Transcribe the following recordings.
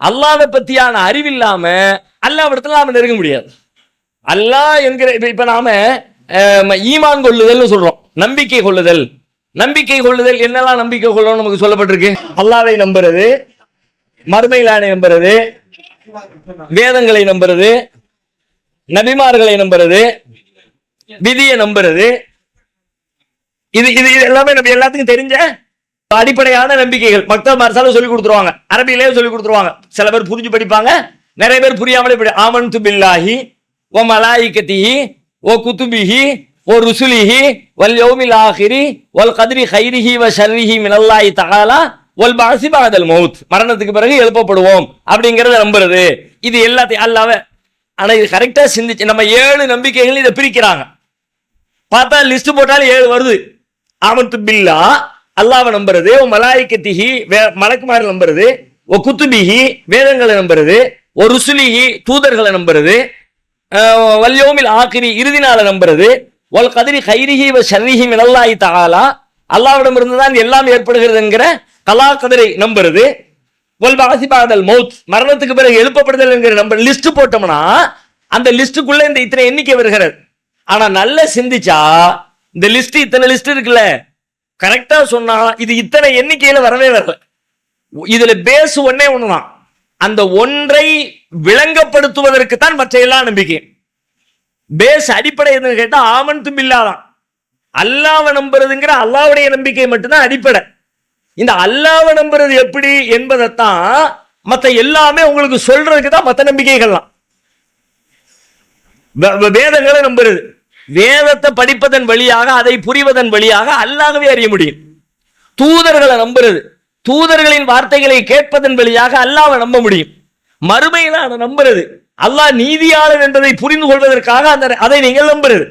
அல்லாவை பத்தியான அறிவில்லாம அல்லாவிடத்துல நாம நெருங்க முடியாது. அல்லாஹ் என்கிற இப்ப இப்போ நாம ஈமான் கொள்ளுதல்னு சொல்றோம். நம்பிக்கை கொள்ளுதல். நம்பிக்கை கொள்ளுதல் என்னெல்லாம் நம்பிக்கை கொள்ளணும் நமக்கு சொல்லப்பட்டிருக்கு? அல்லாவை நம்புறது மறுமையிலானை நம்புறது வேதங்களை நம்புறது நபிமார்களை நம்புறது விதியை நம்புறது. இது இது எல்லாமே நம்ம எல்லாத்துக்கும் தெரிஞ்ச அடிப்படையான நம்பிக்கைகள். மக்கள் மரசாலும் சொல்லி கொடுத்துருவாங்க. அரபியிலே சொல்லி கொடுத்துருவாங்க. சில பேர் புரிஞ்சு படிப்பாங்க. நிறைய பேர் புரியாமலே படி ஆமன் பில்லாஹி ஓ மலாயிகத்திஹி ஓ குத்துபிஹி ஓ ருசுலிஹி வல் யோமில் ஆஹிரி வல் கதிரி ஹைரிஹி வ ஷர்ரிஹி மினல்லாஹி தகாலா ஒல் பாசி பாதல் மௌத். மரணத்துக்கு பிறகு எழுப்பப்படுவோம். அப்படிங்கிறத நம்புறது. இது எல்லாத்தையும் அல்லாவ ஆனால் இது கரெக்டாக சிந்திச்சு நம்ம ஏழு நம்பிக்கைகள் இதை பிரிக்கிறாங்க. பார்த்தா லிஸ்ட் போட்டாலும் ஏழு வருது. ஆமன் பில்லா அல்லாவை நம்புறது ஓ மலாய்க்கத்திஹி வே மலக்குமாரி நம்புறது ஓ குத்துபிஹி வேதங்களை நம்புறது ஓ ருசுலிஹி தூதர்களை நம்புறது வல்யோமில் ஆக்கிரி இறுதி நாளை நம்புறது ஒல் கதிரி ஹைரிஹி வ ஷர்ரிஹி மினல்லாஹி தஆலா. அல்லாவிடம் இருந்து தான் எல்லாம் ஏற்படுகிறதுங்கிற கலா கதிரை நம்புறது ஒல் பாசிபாதல் மௌத் மரணத்துக்கு பிறகு எழுப்பப்படுதல் என்கிற நம்பர் லிஸ்ட் போட்டோம்னா அந்த லிஸ்ட்டுக்குள்ள இந்த இத்தனை எண்ணிக்கை வருகிறது. ஆனா நல்லா சிந்திச்சா இந்த லிஸ்ட் இத்தனை லிஸ்ட் இருக்குல்ல கரெக்டா சொன்னா இது இத்தனை எண்ணிக்கையில வரவே வரல. இதுல பேஸ் ஒன்னே ஒண்ணுதான். அந்த ஒன்றை விளங்கப்படுத்துவதற்கு தான் மற்ற எல்லா நம்பிக்கை பேஸ் அடிப்படை எதுன்னு கேட்டா ஆமன் தும்பில்லாதான். அல்லாவை நம்புறதுங்கிற அல்லாவுடைய நம்பிக்கை மட்டும்தான் அடிப்படை. இந்த அல்லாவை நம்புறது எப்படி என்பதைத்தான் மற்ற எல்லாமே உங்களுக்கு சொல்றதுக்கு தான் மற்ற நம்பிக்கைகள்லாம். வே- வேதங்களை நம்புறது. வேதத்தை படிப்பதன் வழியாக அதை புரிவதன் வழியாக அல்லாகவே அறிய முடியும். தூதர்களை நம்புறது தூதர்களின் வார்த்தைகளை கேட்பதன் வழியாக அல்லாவை நம்ப முடியும். மறுமையில அதை நம்புறது அல்லாஹ் நீதியாளன் என்பதை புரிந்து கொள்வதற்காக அந்த அதை நீங்கள் நம்புறது.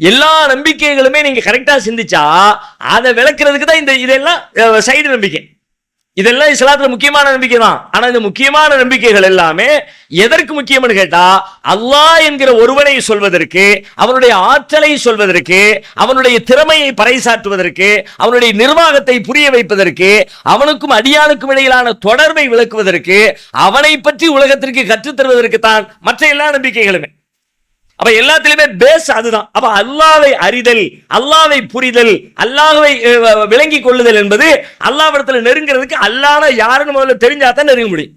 எல்லா நம்பிக்கைகளுமே நீங்க கரெக்டா சிந்திச்சா அதை விளக்குறதுக்கு தான் இந்த இதெல்லாம் சைடு நம்பிக்கை. இதெல்லாம் இஸ்லாத்துல முக்கியமான நம்பிக்கை தான் ஆனா இந்த முக்கியமான நம்பிக்கைகள் எல்லாமே எதற்கு முக்கியம்னு கேட்டா அல்லாஹ் என்கிற ஒருவனை சொல்வதற்கு அவனுடைய ஆற்றலை சொல்வதற்கு அவனுடைய திறமையை பறைசாற்றுவதற்கு அவனுடைய நிர்வாகத்தை புரிய வைப்பதற்கு அவனுக்கும் அடியானுக்கும் இடையிலான தொடர்பை விளக்குவதற்கு அவனை பற்றி உலகத்திற்கு கற்றுத் தருவதற்கு தான் மற்ற எல்லா நம்பிக்கைகளுமே. அப்ப எல்லாத்திலுமே பேஸ் அதுதான். அப்ப அல்லாவை அறிதல் அல்லாவை புரிதல் அல்லாவை விளங்கி கொள்ளுதல் என்பது அல்லாவிடத்துல நெருங்கிறதுக்கு அல்லாஹ் யாருன்னு முதல்ல தெரிஞ்சா தான் நெருங்க முடியும்.